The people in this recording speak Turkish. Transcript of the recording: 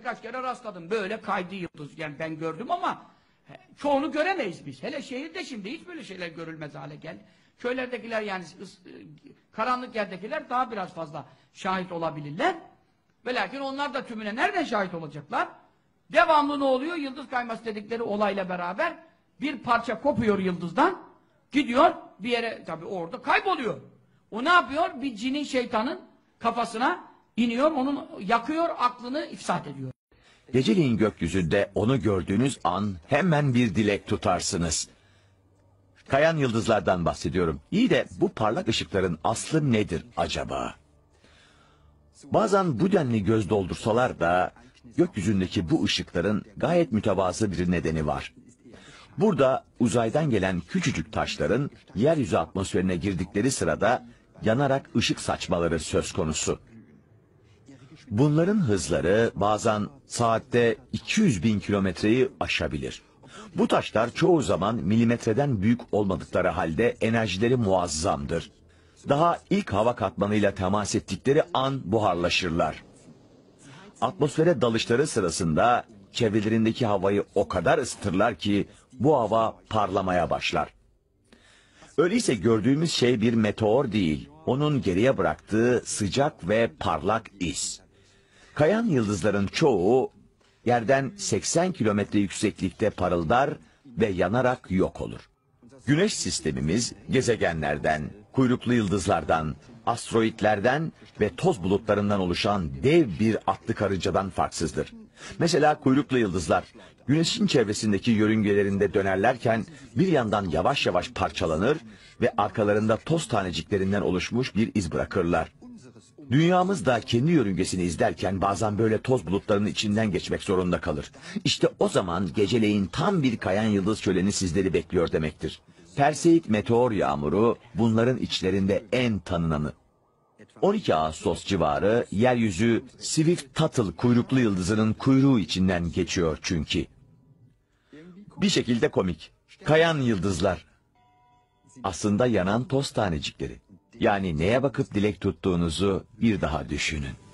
Birkaç kere rastladım. Böyle kaydı yıldız. Yani ben gördüm ama çoğunu göremeyiz biz. Hele şehirde şimdi hiç böyle şeyler görülmez hale geldi. Köylerdekiler yani e, karanlık yerdekiler daha biraz fazla şahit olabilirler. Ve lakin onlar da tümüne nereden şahit olacaklar? Devamlı ne oluyor? Yıldız kayması dedikleri olayla beraber bir parça kopuyor yıldızdan. Gidiyor bir yere tabii orada kayboluyor. O ne yapıyor? Bir cinin şeytanın kafasına iniyor, onun yakıyor, aklını ifsad ediyor. Geceliğin gökyüzünde onu gördüğünüz an hemen bir dilek tutarsınız. Kayan yıldızlardan bahsediyorum. İyi de bu parlak ışıkların aslı nedir acaba? Bazen bu denli göz doldursalar da gökyüzündeki bu ışıkların gayet mütevazı bir nedeni var. Burada uzaydan gelen küçücük taşların yeryüzü atmosferine girdikleri sırada yanarak ışık saçmaları söz konusu. Bunların hızları bazen saatte 200 bin kilometreyi aşabilir. Bu taşlar çoğu zaman milimetreden büyük olmadıkları halde enerjileri muazzamdır. Daha ilk hava katmanıyla temas ettikleri an buharlaşırlar. Atmosfere dalışları sırasında çevrelerindeki havayı o kadar ısıtırlar ki bu hava parlamaya başlar. Öyleyse gördüğümüz şey bir meteor değil, onun geriye bıraktığı sıcak ve parlak iz. Kayan yıldızların çoğu yerden 80 kilometre yükseklikte parıldar ve yanarak yok olur. Güneş sistemimiz gezegenlerden, kuyruklu yıldızlardan, asteroitlerden ve toz bulutlarından oluşan dev bir atlı karıncadan farksızdır. Mesela kuyruklu yıldızlar güneşin çevresindeki yörüngelerinde dönerlerken bir yandan yavaş yavaş parçalanır ve arkalarında toz taneciklerinden oluşmuş bir iz bırakırlar. Dünyamız da kendi yörüngesini izlerken bazen böyle toz bulutlarının içinden geçmek zorunda kalır. İşte o zaman geceleyin tam bir kayan yıldız şöleni sizleri bekliyor demektir. Perseid meteor yağmuru bunların içlerinde en tanınanı. 12 Ağustos civarı yeryüzü Swift Tuttle kuyruklu yıldızının kuyruğu içinden geçiyor çünkü. Bir şekilde komik. Kayan yıldızlar. Aslında yanan toz tanecikleri. Yani neye bakıp dilek tuttuğunuzu bir daha düşünün.